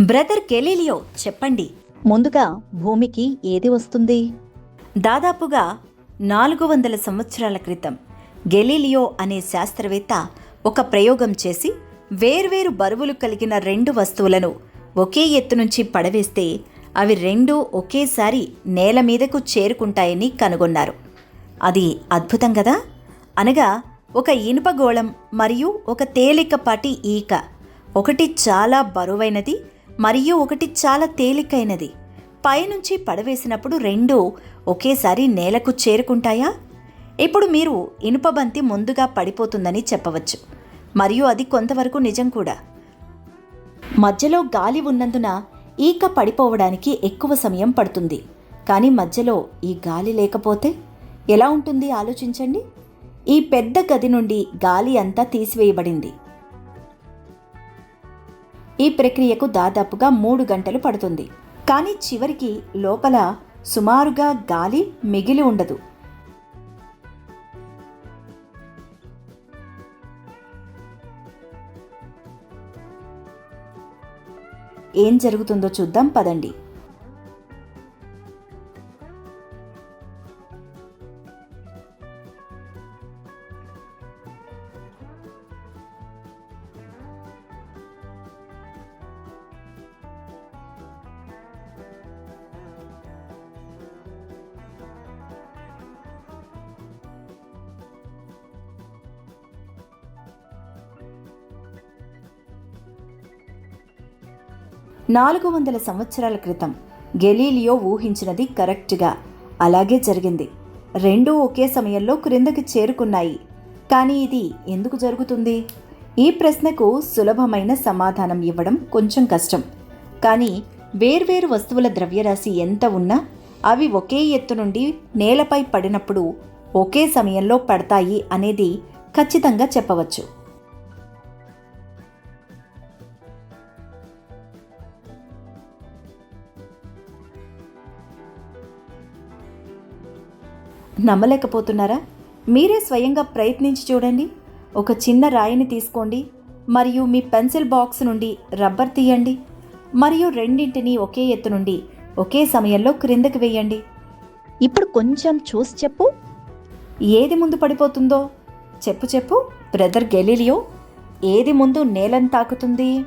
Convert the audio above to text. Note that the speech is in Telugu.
బ్రదర్ గెలీలియో చెప్పండి. ముందుగా భూమికి ఏది వస్తుంది? దాదాపుగా నాలుగు వందల సంవత్సరాల క్రితం గెలీలియో అనే శాస్త్రవేత్త ఒక ప్రయోగం చేసి వేర్వేరు బరువులు కలిగిన రెండు వస్తువులను ఒకే ఎత్తు నుంచి పడవేస్తే అవి రెండు ఒకేసారి నేల మీదకు చేరుకుంటాయని కనుగొన్నారు. అది అద్భుతం కదా అనగా ఒక ఇనుప గోళం మరియు ఒక తేలికపాటి ఈక ఒకటి చాలా బరువైనది మరియు ఒకటి చాలా తేలికైనది. పైనుంచి పడవేసినప్పుడు రెండు ఒకేసారి నేలకు చేరుకుంటాయా? ఇప్పుడు మీరు ఇనుప బంతి ముందుగా పడిపోతుందని చెప్పవచ్చు. మరియు అది కొంతవరకు నిజం కూడా. మధ్యలో గాలి ఉన్నందున ఈక పడిపోవడానికి ఎక్కువ సమయం పడుతుంది. కానీ మధ్యలో ఈ గాలి లేకపోతే ఎలా ఉంటుంది ఆలోచించండి. ఈ పెద్ద గది నుండి గాలి అంతా తీసివేయబడింది. ఈ ప్రక్రియకు దాదాపుగా మూడు గంటలు పడుతుంది. కానీ చివరికి లోపల సుమారుగా గాలి మిగిలి ఉండదు. ఏం జరుగుతుందో చూద్దాం పదండి. నాలుగు వందల సంవత్సరాల క్రితం గెలీలియో ఊహించినది కరెక్ట్గా. అలాగే జరిగింది. రెండూ ఒకే సమయంలో క్రిందకి చేరుకున్నాయి. కానీ ఇది ఎందుకు జరుగుతుంది? ఈ ప్రశ్నకు సులభమైన సమాధానం ఇవ్వడం కొంచెం కష్టం. కానీ వేర్వేరు వస్తువుల ద్రవ్యరాశి ఎంత ఉన్నా అవి ఒకే ఎత్తు నుండి నేలపై పడినప్పుడు ఒకే సమయంలో పడతాయి అనేది ఖచ్చితంగా చెప్పవచ్చు. నమ్మలేకపోతున్నారా? మీరే స్వయంగా ప్రయత్నించి చూడండి. ఒక చిన్న రాయిని తీసుకోండి. మరియు మీ పెన్సిల్ బాక్స్ నుండి రబ్బర్ తీయండి. మరియు రెండింటిని ఒకే ఎత్తు నుండి ఒకే సమయంలో క్రిందకి వేయండి. ఇప్పుడు కొంచెం చూసి చెప్పు. ఏది ముందు పడిపోతుందో? చెప్పు చెప్పు బ్రదర్ గెలీలియో. ఏది ముందు నేలను తాకుతుంది?